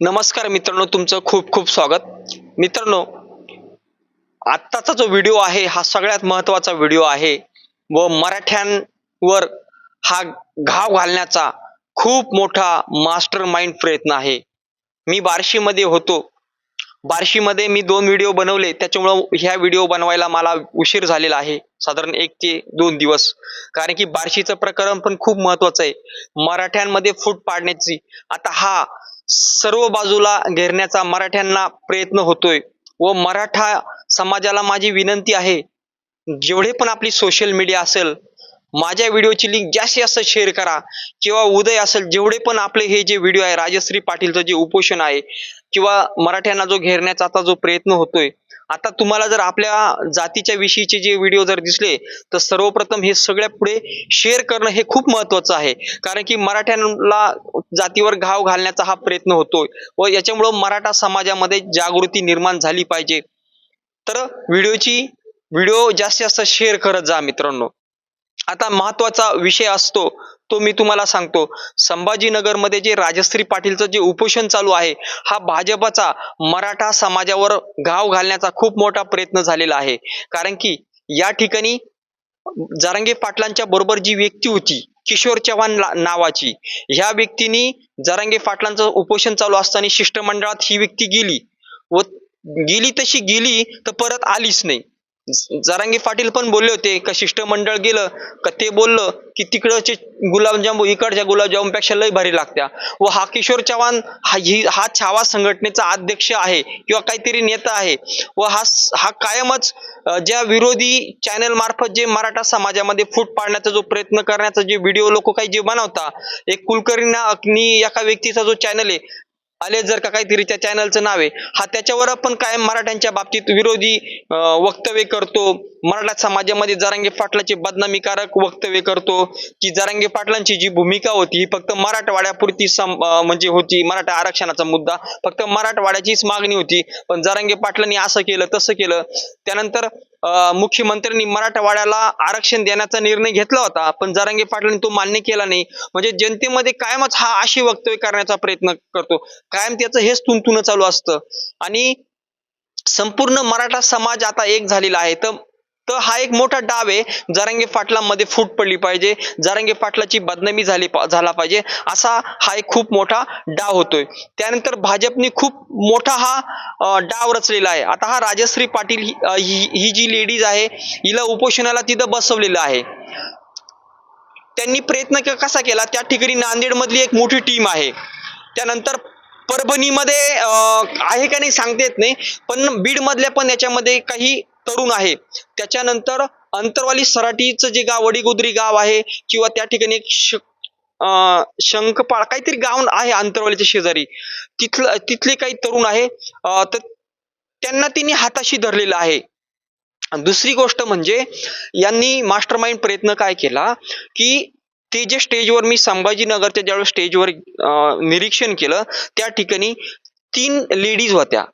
नमस्कार मित्रांनो तुमचं खूप खूप स्वागत. मित्रांनो आत्ताचा जो व्हिडिओ आहे हा सगळ्यात महत्त्वाचा व्हिडिओ आहे व मराठ्यांवर हा घाव घालण्याचा खूप मोठा मास्टर माइंड प्रयत्न आहे. मी बार्शीमध्ये होतो. बार्शीमध्ये मी दोन व्हिडिओ बनवले त्याच्यामुळं ह्या व्हिडिओ बनवायला मला उशीर झालेला आहे साधारण एक ते दोन दिवस. कारण की बार्शीचं प्रकरण पण खूप महत्वाचं आहे. मराठ्यांमध्ये फूट पाडण्याची. आता हा सर्व बाजूला घेरण्याचा मराठ्यांना प्रयत्न होतोय. व मराठा समाजाला माझी विनंती आहे जेवढे पण आपली सोशल मीडिया असेल माझ्या व्हिडिओची लिंक जास्तीत जास्त शेअर करा. किंवा उदय असेल जेवढे पण आपले हे जे व्हिडिओ आहे राजश्री पाटीलचं जे उपोषण आहे किंवा मराठ्यांना जो घेरण्याचा आता जो प्रयत्न होतोय आता तुम्हाला जर आपल्या जातीच्या विषयीचे जे व्हिडिओ जर दिसले तर सर्वप्रथम हे सगळ्या पुढे शेअर करणं हे खूप महत्वाचं आहे. कारण की मराठ्यांना जातीवर घाव घालण्याचा हा प्रयत्न होतोय व याच्यामुळं मराठा समाजामध्ये जागृती निर्माण झाली पाहिजे. तर व्हिडिओची व्हिडिओ जास्तीत जास्त शेअर करत जा मित्रांनो. आता महत्त्वाचा विषय असतो तो मी तुम्हाला सांगतो. संभाजीनगरमध्ये जे राजश्री पाटीलचं जे उपोषण चालू आहे हा भाजपचा मराठा समाजावर घाव घालण्याचा खूप मोठा प्रयत्न झालेला आहे. कारण की या ठिकाणी जारंगे पाटलांच्या बरोबर जी व्यक्ती होती किशोर चव्हाण नावाची ह्या व्यक्तीनी जारंगे पाटलांचं उपोषण चालू असताना शिष्टमंडळात ही व्यक्ती गेली व गेली तशी गेली तर परत आलीच नाही. जरांगे पाटील पण बोलले होते का शिष्टमंडळ गेलं का ते बोललं की तिकडचे गुलाबजामू इकडच्या गुलाबजामुनपेक्षा लय भारी लागत्या. व हा किशोर चव्हाण हा ही हा छावा संघटनेचा अध्यक्ष आहे किंवा काहीतरी नेता आहे. व हा हा कायमच ज्या विरोधी चॅनल मार्फत जे मराठा समाजामध्ये फूट पाडण्याचा जो प्रयत्न करण्याचा जे व्हिडिओ लोक काही जे बनवता एक कुलकर्णी अग्नी एका व्यक्तीचा जो चॅनल आहे आले जर का काहीतरी त्या चॅनलचं नाव आहे हा त्याच्यावर आपण कायम मराठ्यांच्या बाबतीत विरोधी वक्तव्य करतो. मराठा समाजामध्ये जरांगे पाटलाचे बदनामीकारक वक्तव्य करतो की जरांगे पाटलांची जी भूमिका होती ही फक्त मराठवाड्यापुरती सम म्हणजे होती मराठा आरक्षणाचा मुद्दा फक्त मराठवाड्याचीच मागणी होती पण जरांगे पाटलांनी असं केलं तसं केलं. त्यानंतर अं, मुख्यमंत्र्यांनी मराठवाड्याला आरक्षण देण्याचा निर्णय घेतला होता पण जरांगे पाटलांनी तो मान्य केला नाही. म्हणजे जनतेमध्ये कायमच हा अशी वक्तव्य करण्याचा प्रयत्न करतो. कायम त्याचं हेच तुंतुन चालू असतं. आणि संपूर्ण मराठा समाज आता एक झालेला आहे. तर तर हा एक मोठा डाव आहे. जरांगे पाटलांमध्ये फूट पडली पाहिजे. जरांगे फाटलाची बदनामी झाली पा- झाला पाहिजे. असा हा एक खूप मोठा डाव होतोय. त्यानंतर भाजपने खूप मोठा हा डाव रचलेला आहे. आता हा राजश्री पाटील ही ही ही जी लेडीज आहे हिला उपोषणाला तिथं बसवलेलं आहे. त्यांनी प्रयत्न कसा केला? त्या ठिकाणी नांदेडमधली एक मोठी टीम आहे. त्यानंतर परभणीमध्ये आहे का नाही सांगता येत नाही. पण बीडमधल्या पण याच्यामध्ये काही तरुण आहे. त्याच्यानंतर अंतरवाली सराटीचं जे गाव वडीगुद्री गाव आहे किंवा त्या ठिकाणी एक श- शंखपाळ काहीतरी गाव आहे अंतरवालीच्या शेजारी. तिथलं तिथले काही तरुण आहे तर त्यांना तिने हाताशी धरलेलं आहे. दुसरी गोष्ट म्हणजे यांनी मास्टर माइंड प्रयत्न काय केला की ते जे स्टेजवर मी संभाजीनगरच्या ज्यावेळेस स्टेजवर अं, निरीक्षण केलं त्या ठिकाणी तीन लेडीज होत्या.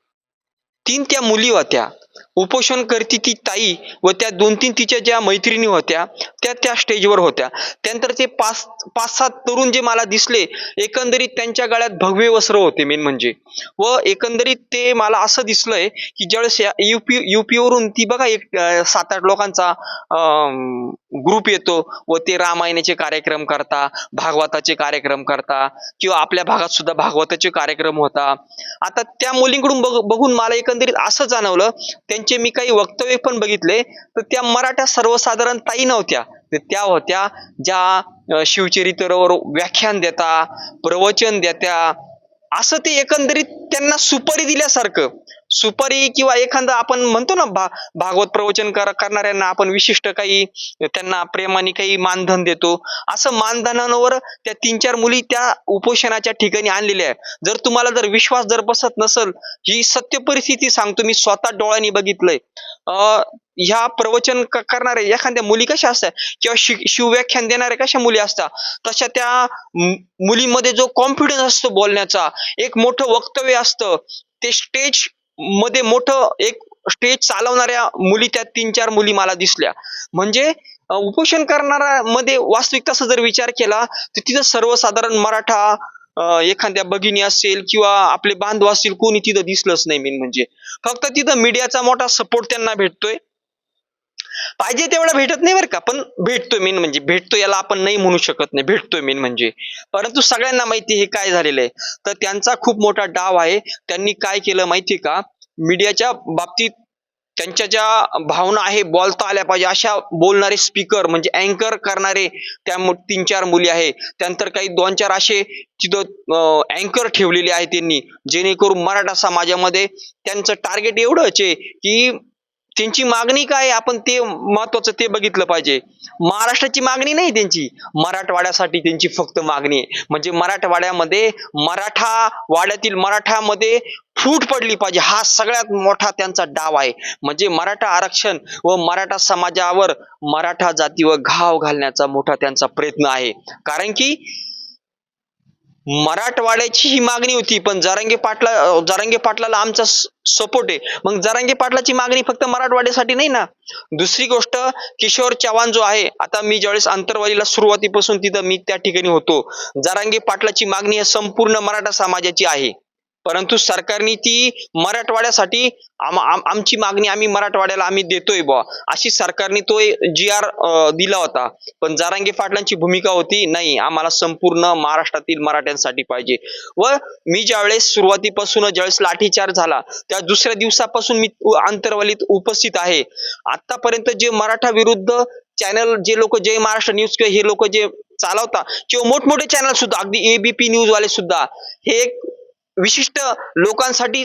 तीन त्या मुली होत्या. उपोषण करती ती ताई व त्या दोन तीन तिच्या ज्या मैत्रिणी होत्या त्या त्या स्टेजवर होत्या. त्यानंतर ते पाच पाच सात तरुण जे मला दिसले एकंदरीत त्यांच्या गळ्यात भगवे वस्त्र होते मेन म्हणजे. व एकंदरीत ते मला असं दिसलंय की ज्यावेळेस युपी युपीवरून ती बघा एक सात आठ लोकांचा ग्रुप येतो व ते रामायणाचे कार्यक्रम करता भागवताचे कार्यक्रम करता किंवा आपल्या भागात सुद्धा भागवताचे कार्यक्रम होता. आता त्या मुलींकडून बघ बघून मला एकंदरीत असं जाणवलं त्यांचे मी काही वक्तव्य पण बघितले तर त्या मराठा सर्वसाधारण ताई नव्हत्या. तर त्या होत्या ज्या शिवचरित्रवर शिवचरित्रावर व्याख्यान देता प्रवचन देत्या असं ते एकंदरीत त्यांना सुपारी दिल्यासारखं. सुपारी किंवा एखादं आपण म्हणतो ना भा भागवत प्रवचन कर करणाऱ्यांना आपण विशिष्ट काही त्यांना प्रेमाने काही मानधन देतो. असं मानधनावर त्या तीन चार मुली त्या उपोषणाच्या ठिकाणी आणलेल्या आहे जर तुम्हाला जर विश्वास जर बसत नसेल ही सत्य परिस्थिती सांगतो मी स्वतः डोळ्यांनी बघितलंय. ह्या प्रवचन करणारे एखाद्या मुली कशा असतात? किंवा शि शिवव्याख्यान देणाऱ्या कशा मुली असतात? तशा त्या मु- मुलीमध्ये जो कॉन्फिडन्स असतो बोलण्याचा एक मोठं वक्तव्य असतं. ते स्टेज मध्ये मोठं एक स्टेज चालवणाऱ्या मुली त्या तीन चार मुली मला दिसल्या. म्हणजे उपोषण करणाऱ्या मध्ये वास्तविकताचा जर विचार केला तर तिथं सर्वसाधारण मराठा एखाद्या भगिनी असेल किंवा आपले बांधव असतील कोणी तिथं दिसलंच नाही मेन म्हणजे. फक्त तिथं मीडियाचा मोठा सपोर्ट त्यांना भेटतोय. पाहिजे तेवढा भेटत नाही बरं का. पण भेटतोय मेन म्हणजे भेटतो याला आपण नाही म्हणू शकत नाही भेटतोय मेन म्हणजे. परंतु सगळ्यांना माहिती हे काय झालेलं आहे. तर त्यांचा खूप मोठा डाव आहे. त्यांनी काय केलं माहिती का? मीडियाच्या बाबतीत त्यांच्या ज्या भावना आहे बोलता आल्या पाहिजे. अशा बोलणारे स्पीकर म्हणजे अँकर करणारे त्या तीन चार मुली आहे. त्यानंतर काही दोन चार असे तिथं अँकर ठेवलेले आहे त्यांनी. जेणेकरून मराठा समाजामध्ये त्यांचं टार्गेट एवढंच आहे की त्यांची मागणी काय आपण ते महत्वाचं ते बघितलं पाहिजे. महाराष्ट्राची मागणी नाही त्यांची. मराठवाड्यासाठी त्यांची फक्त मागणी आहे. म्हणजे मराठवाड्यामध्ये मराठा वाड्यातील मराठामध्ये फूट पडली पाहिजे. हा सगळ्यात मोठा त्यांचा डाव आहे. म्हणजे मराठा आरक्षण व मराठा समाजावर मराठा जातीवर घाव घालण्याचा मोठा त्यांचा प्रयत्न आहे. कारण की मराठवाड्याची ही मागणी होती पण जरांगे पाटला जारांगे पाटलाला आमचा सपोर्ट आहे. मग जरांगे पाटलाची मागणी फक्त मराठवाड्यासाठी नाही ना? दुसरी गोष्ट किशोर चव्हाण जो आहे आता मी ज्यावेळेस आंतरवालीला सुरुवातीपासून तिथं मी त्या ठिकाणी होतो. जारांगे पाटलाची मागणी संपूर्ण मराठा समाजाची आहे. परंतु सरकारने ती मराठवाड्यासाठी आम, आमची मागणी आम्ही मराठवाड्याला आम्ही देतोय बुवा. अशी सरकारने तो जी आर दिला होता. पण जारांगे पाटलांची भूमिका होती नाही आम्हाला संपूर्ण महाराष्ट्रातील मराठ्यांसाठी पाहिजे. व मी ज्यावेळेस सुरुवातीपासून ज्यावेळेस लाठीचार झाला त्या दुसऱ्या दिवसापासून मी उ- आंतरवालीत उपस्थित आहे. आतापर्यंत जे मराठा विरुद्ध चॅनल जे लोक जय महाराष्ट्र न्यूज किंवा हे लोक जे चालवता किंवा मोठमोठे चॅनल सुद्धा अगदी एबीपी न्यूज वाले सुद्धा हे एक विशिष्ट लोकांसाठी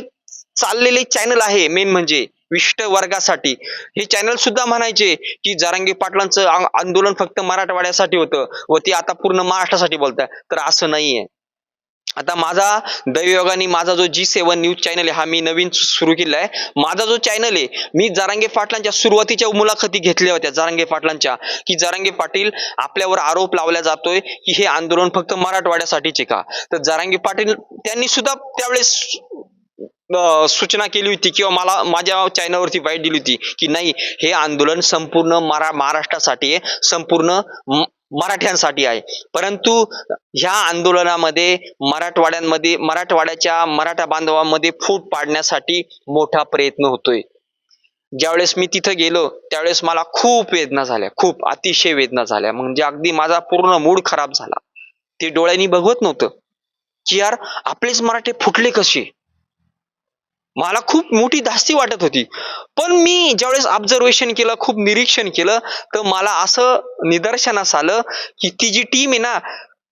चाललेले चॅनल आहे मेन म्हणजे विशिष्ट वर्गासाठी. हे चॅनल सुद्धा म्हणायचे की जरांगे पाटलांचं आंदोलन फक्त मराठवाड्यासाठी होतं व ते आता पूर्ण महाराष्ट्रासाठी बोलताय. तर असं नाहीये. आता माझा दैवयोगाने माझा जो जी सेवन न्यूज चॅनल आहे हा मी नवीन सुरू केला आहे. माझा जो चॅनल आहे मी जारांगे पाटलांच्या सुरुवातीच्या मुलाखती घेतल्या होत्या जारंगे पाटलांच्या. की जारांगे पाटील आपल्यावर आरोप लावला जातोय की हे आंदोलन फक्त मराठवाड्यासाठीचे का? तर जारांगे पाटील त्यांनी सुद्धा त्यावेळेस सूचना केली होती किंवा मला माझ्या चॅनलवरती वाईट दिली होती की नाही हे आंदोलन संपूर्ण मरा महाराष्ट्रासाठी आहे. संपूर्ण मराठ्यांसाठी आहे. परंतु ह्या आंदोलनामध्ये मराठवाड्यांमध्ये मराठवाड्याच्या मराठा बांधवांमध्ये फूट पाडण्यासाठी मोठा प्रयत्न होतोय. ज्यावेळेस मी तिथं गेलो त्यावेळेस मला खूप वेदना झाल्या. खूप अतिशय वेदना झाल्या. म्हणजे अगदी माझा पूर्ण मूड खराब झाला. ते डोळ्यांनी बघवत नव्हतं की यार आपलेच मराठे फुटले कसे? मला खूप मोठी धास्ती वाटत होती. पण मी ज्यावेळेस ऑब्झर्वेशन केलं खूप निरीक्षण केलं तर मला असं निदर्शनास आलं की ती जी टीम आहे ना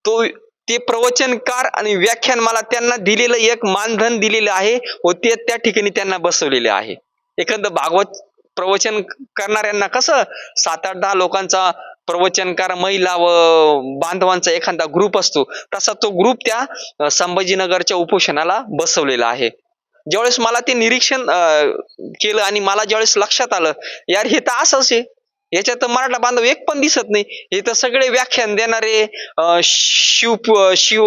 तो ते प्रवचनकार आणि व्याख्यान मला त्यांना दिलेलं एक मानधन दिलेलं आहे व ते त्या ठिकाणी त्यांना बसवलेले आहे. एखादं भागवत प्रवचन करणाऱ्यांना कसं सात आठ दहा लोकांचा प्रवचनकार महिला व बांधवांचा एखादा ग्रुप असतो तसा तो ग्रुप त्या संभाजीनगरच्या उपोषणाला बसवलेला आहे. ज्यावेळेस मला ते निरीक्षण केलं आणि मला ज्यावेळेस लक्षात आलं यार हे तर असंच आहे. याच्यात मराठा बांधव एक पण दिसत नाही. हे तर सगळे व्याख्यान देणारे शिव शिव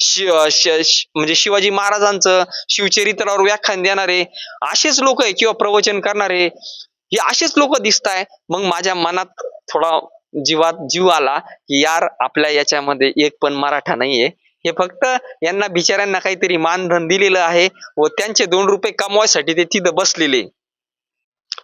शि- म्हणजे शिवाजी महाराजांचं शिवचरित्रावर व्याख्यान देणारे असेच लोक आहे किंवा प्रवचन करणारे हे असेच लोक दिसत आहे. मग माझ्या मनात थोडा जीवात जीव आला की यार आपल्या याच्यामध्ये एक पण मराठा नाहीये. हे फक्त यांना बिचाऱ्यांना काहीतरी मानधन दिलेलं आहे व त्यांचे दोन रुपये कमवायसाठी ते तिथं बसलेले.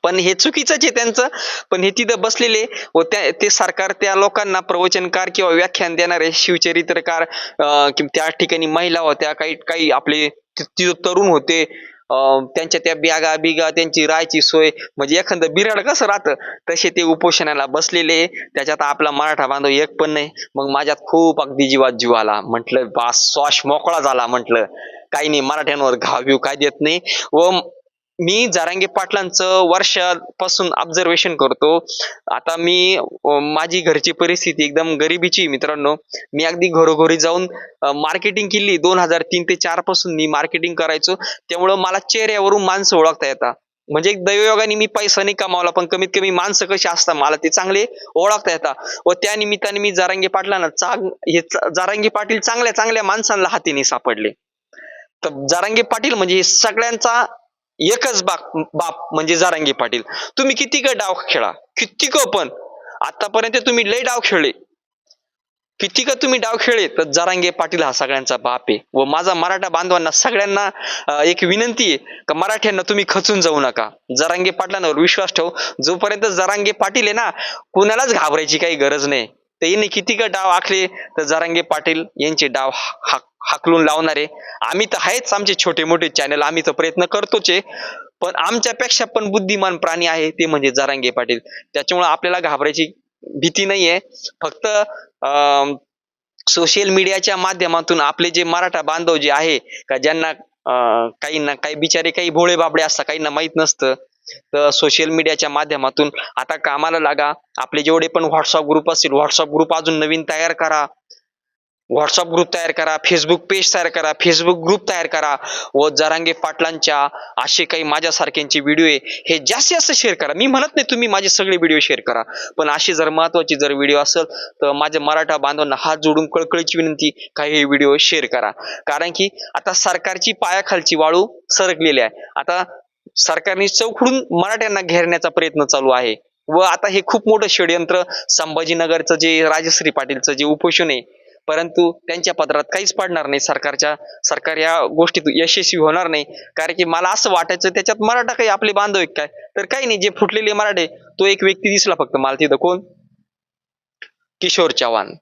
पण हे चुकीचंच आहे त्यांचं. पण हे तिथं बसलेले व त्या ते सरकार त्या लोकांना प्रवचनकार किंवा व्याख्यान देणारे शिवचरित्रकार अं, त्या ठिकाणी महिला होत्या काही काही आपले तिथं तरुण होते त्यांच्या त्या ब्यागा बिगा त्यांची राहायची सोय. म्हणजे एखादं बिराड कसं राहतं तसे ते उपोषणाला बसलेले. त्याच्यात आपला मराठा बांधव एक पण नाही. मग माझ्यात खूप अगदी जीवात जीव आला. म्हटलं बास श्वास मोकळा झाला म्हटलं. काही नाही मराठ्यांवर घाव बिव काय देत नाही. व मी जारांगे पाटलांचं वर्षापासून ऑब्झर्वेशन करतो. आता मी माझी घरची परिस्थिती एकदम गरिबीची मित्रांनो. मी अगदी घरोघरी जाऊन मार्केटिंग केली. दोन हजार तीन ते चारपासून मी मार्केटिंग करायचो. त्यामुळं मला चेहऱ्यावरून माणसं ओळखता येतात. म्हणजे एक दैवयोगाने मी पैसा नाही कमावला पण कमीत कमी माणसं कशी असतात मला ते चांगले ओळखता येतात. व त्या निमित्ताने मी जारांगे पाटलांना चांग हे जारांगे पाटील चांगल्या चांगल्या माणसांना हातीने सापडले. तर जारांगे पाटील म्हणजे सगळ्यांचा एकच बाप बाप म्हणजे जारांगे पाटील. तुम्ही किती का डाव खेळा? किती का पण? आतापर्यंत तुम्ही लय डाव खेळले. किती का तुम्ही डाव खेळले? तर जारांगे पाटील हा सगळ्यांचा बाप आहे. व माझा मराठा बांधवांना सगळ्यांना एक विनंती आहे का मराठ्यांना तुम्ही खचून जाऊ नका. जरांगे पाटलांवर विश्वास ठेव. जोपर्यंत जरांगे पाटील आहे ना कुणालाच घाबरायची काही गरज नाही. तर यांनी किती का डाव आखले? तर जरांगे पाटील यांचे डाव हाक हाकलून लावणारे. आम्ही तर आहेच आमचे छोटे मोठे चॅनल आम्ही तर प्रयत्न करतोच आहे. पण आमच्यापेक्षा पण बुद्धिमान प्राणी आहे ते म्हणजे जरांगे पाटील. त्याच्यामुळे आपल्याला घाबरायची भीती नाहीये. फक्त सोशल मीडियाच्या माध्यमातून आपले जे मराठा बांधव जे आहे का ज्यांना काही काहींना काही बिचारे काही भोळे बाबडे असतात काहींना माहीत नसतं. तर सोशल मीडियाच्या माध्यमातून आता कामाला लागा. आपले जेवढे पण व्हॉट्सअप ग्रुप असतील व्हॉट्सअप ग्रुप अजून नवीन तयार करा. व्हॉट्सअप ग्रुप तयार करा फेसबुक पेज तयार करा फेसबुक ग्रुप तयार करा व जरांगे पाटलांच्या असे काही माझ्यासारख्यांचे व्हिडिओ आहे हे जास्तीत जास्त शेअर करा. मी म्हणत नाही तुम्ही माझे सगळे व्हिडिओ शेअर करा पण अशी जर महत्वाची जर व्हिडिओ असेल तर माझ्या मराठा बांधवांना हात जोडून कळकळीची विनंती काही हे व्हिडिओ शेअर करा. कारण की आता सरकारची पायाखालची वाळू सरकलेली आहे. आता सरकारने चौकडून मराठ्यांना घेरण्याचा प्रयत्न चालू आहे. व आता हे खूप मोठं षडयंत्र संभाजीनगरचं जे राजश्री पाटीलचं जे उपोषण आहे परंतु त्यांच्या पदरात काहीच पडणार नाही. सरकारच्या सरकार या गोष्टीत यशस्वी होणार नाही. कारण की मला असं वाटायचं त्याच्यात मराठा काही आपले बांधव एक काय? तर काही नाही जे फुटलेले मराठे तो एक व्यक्ती दिसला फक्त मला तिथं. कोण? किशोर चव्हाण.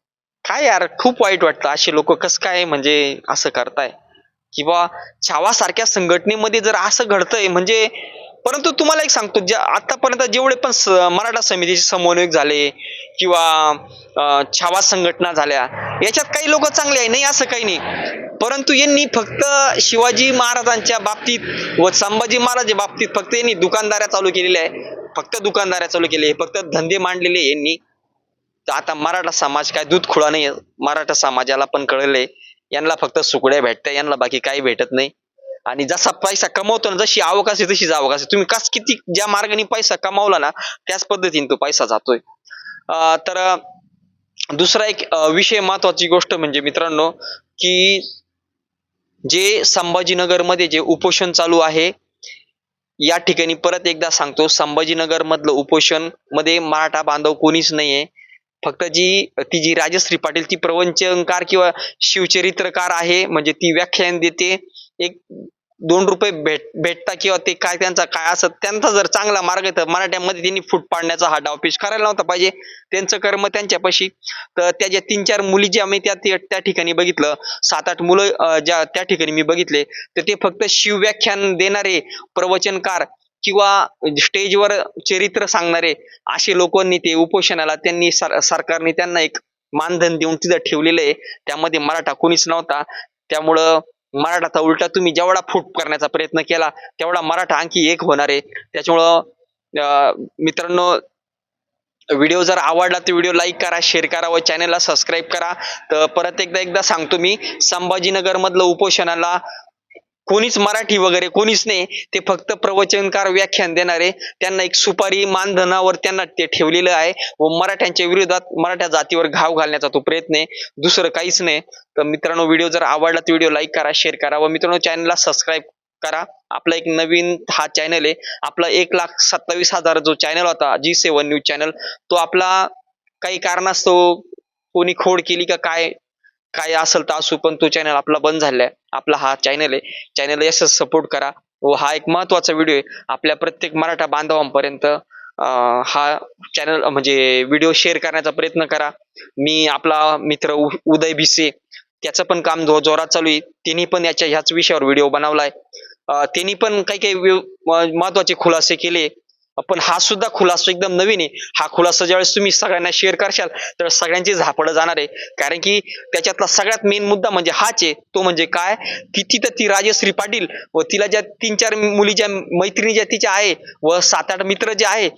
काय यार खूप वाईट वाटतं. असे लोक कसं काय म्हणजे असं करताय? किंवा छावासारख्या संघटनेमध्ये जर असं घडतंय म्हणजे परंतु तुम्हाला एक सांगतो ज्या आतापर्यंत जेवढे पण मराठा समितीचे समन्वयक झाले किंवा छावा संघटना झाल्या याच्यात काही लोक चांगले आहे नाही असं काही नाही. परंतु यांनी फक्त शिवाजी महाराजांच्या बाबतीत व संभाजी महाराजांच्या बाबतीत फक्त यांनी दुकानदाऱ्या चालू केलेल्या आहे. फक्त दुकानदाऱ्या चालू केले फक्त धंदे मांडलेले यांनी. तर आता मराठा समाज काय दूध खुळा नाही मराठा समाजाला पण कळलंय. यांना फक्त सुकड्या भेटत्या यांना बाकी काही भेटत नाही. आणि जसा पैसा कमवतो ना जशी आवक असते तशीच आवक असते तुम्ही कस किती ज्या मार्गाने पैसा कमावला ना त्याच पद्धतीने तो पैसा जातोय. अं, तर दुसरा एक विषय महत्वाची गोष्ट म्हणजे मित्रांनो की जे संभाजीनगरमध्ये जे उपोषण चालू आहे या ठिकाणी परत एकदा सांगतो संभाजीनगर मधलं उपोषणमध्ये मराठा बांधव कोणीच नाहीये. फक्त जी ती जी राजश्री पाटील ती प्रवचनकार किंवा शिवचरित्रकार आहे म्हणजे ती व्याख्यान देते. एक दोन रुपये भेट भेटता किंवा ते काय त्यांचा काय असत त्यांचा जर चांगला मार्ग आहे तर मराठ्यांमध्ये त्यांनी फूट पाडण्याचा हा डावपेच करायला नव्हता पाहिजे. त्यांचं कर्म त्यांच्यापाशी. तर त्याच्या तीन चार मुली ज्या मी त्या त्या त्या ठिकाणी बघितलं सात आठ मुलं ज्या त्या ठिकाणी मी बघितले तर ते फक्त शिवव्याख्यान देणारे प्रवचनकार किंवा स्टेजवर चरित्र सांगणारे असे लोकांनी ते उपोषणाला त्यांनी सर सरकारने त्यांना एक मानधन देऊन तिथं ठेवलेलं आहे. त्यामध्ये मराठा कोणीच नव्हता. त्यामुळं मराठाचा उलटा तुम्ही जेवढा फूट करण्याचा प्रयत्न केला तेवढा मराठा आणखी एक होणार आहे. त्याच्यामुळं मित्रांनो व्हिडिओ जर आवडला तर व्हिडिओ लाईक करा शेअर करा व चॅनलला सबस्क्राईब करा. तर परत एकदा एकदा सांगतो मी संभाजीनगरमधलं उपोषणाला कोणीच मराठी वगैरे कोणीच नाही. ते फक्त प्रवचनकार व्याख्यान देणारे त्यांना एक सुपारी मानधनावर त्यांना ते ठेवलेलं आहे व मराठ्यांच्या विरोधात मराठ्या जातीवर घाव घालण्याचा तो प्रयत्न आहे. दुसरं काहीच नाही. तर मित्रांनो व्हिडिओ जर आवडला तर व्हिडिओ लाईक करा शेअर करा व मित्रांनो चॅनलला सबस्क्राईब करा. आपला एक नवीन हा चॅनल आहे. आपला एक लाख सत्तावीस हजार जो चॅनल होता जी सेवन न्यूज चॅनल तो आपला काही कारणास्तव कोणी खोड केली का काय काय असेल तर असू पण तो चॅनल आपला बंद झालेला आहे आपला हा चॅनल आहे. चॅनल असंच सपोर्ट करा. व हा एक महत्त्वाचा व्हिडिओ आहे. आपल्या प्रत्येक मराठा बांधवांपर्यंत हा चॅनल म्हणजे व्हिडिओ शेअर करण्याचा प्रयत्न करा. मी आपला मित्र उ- उदय भिसे त्याचं पण काम जो जोरात चालू आहे. त्यांनी पण याच्या ह्याच विषयावर व्हिडिओ बनवलाय. त्यांनी पण काही काही म- महत्त्वाचे खुलासे केले. पण हा सुद्धा खुलासा एकदम नवीन आहे. हा खुलासा ज्यावेळेस तुम्ही सगळ्यांना शेअर करशाल तर सगळ्यांची झापडं जाणार आहे. कारण की त्याच्यातला सगळ्यात मेन मुद्दा म्हणजे हाच आहे. तो म्हणजे काय? किती तिथं ती राजश्री पाटील व तिला ज्या तीन चार मुली ज्या मैत्रिणी ज्या तिच्या आहे व सात आठ मित्र जे आहे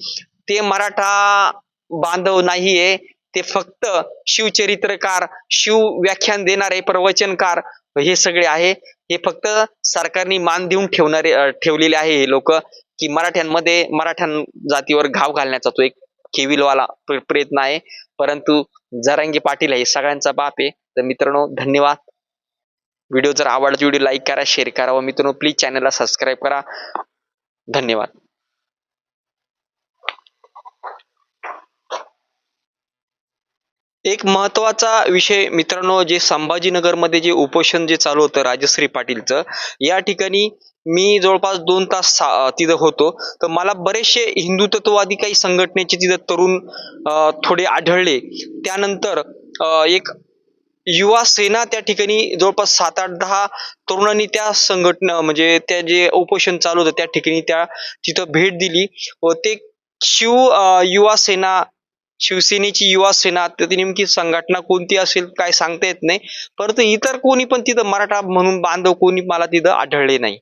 ते मराठा बांधव नाहीये ते फक्त शिवचरित्रकार शिव व्याख्यान देणारे प्रवचनकार हे सगळे आहे. हे फक्त सरकारने मान देऊन ठेवणारे ठेवलेले आहे हे लोक. की मराठ्यांमध्ये मराठ्यां जातीवर घाव घालण्याचा तो एक केविलवाला प्रयत्न आहे. परंतु जरांगी पाटील हे सगळ्यांचा बाप आहे. तर मित्रांनो धन्यवाद. व्हिडिओ जर आवडला तर व्हिडिओ लाईक करा शेअर करा व मित्रांनो प्लीज चॅनलला सबस्क्राईब करा. धन्यवाद. एक महत्त्वाचा विषय मित्रांनो जे संभाजीनगरमध्ये जे उपोषण जे चालू होतं राजश्री पाटीलचं या ठिकाणी मी जवळपास दोन तास तिथं होतो. तर मला बरेचसे हिंदुत्ववादी काही संघटनेचे तिथं तरुण थोडे आढळले. त्यानंतर एक युवा सेना त्या ठिकाणी जवळपास सात आठ दहा तरुणांनी त्या संघटना म्हणजे त्या जे उपोषण चालू होतं त्या ठिकाणी त्या तिथं भेट दिली. व ते शिव युवा सेना शिवसेनेची युवा सेना तर ती नेमकी संघटना कोणती असेल काय सांगता येत नाही. परंतु इतर कोणी पण तिथं मराठा म्हणून बांधव कोणी मला तिथं आढळले नाही.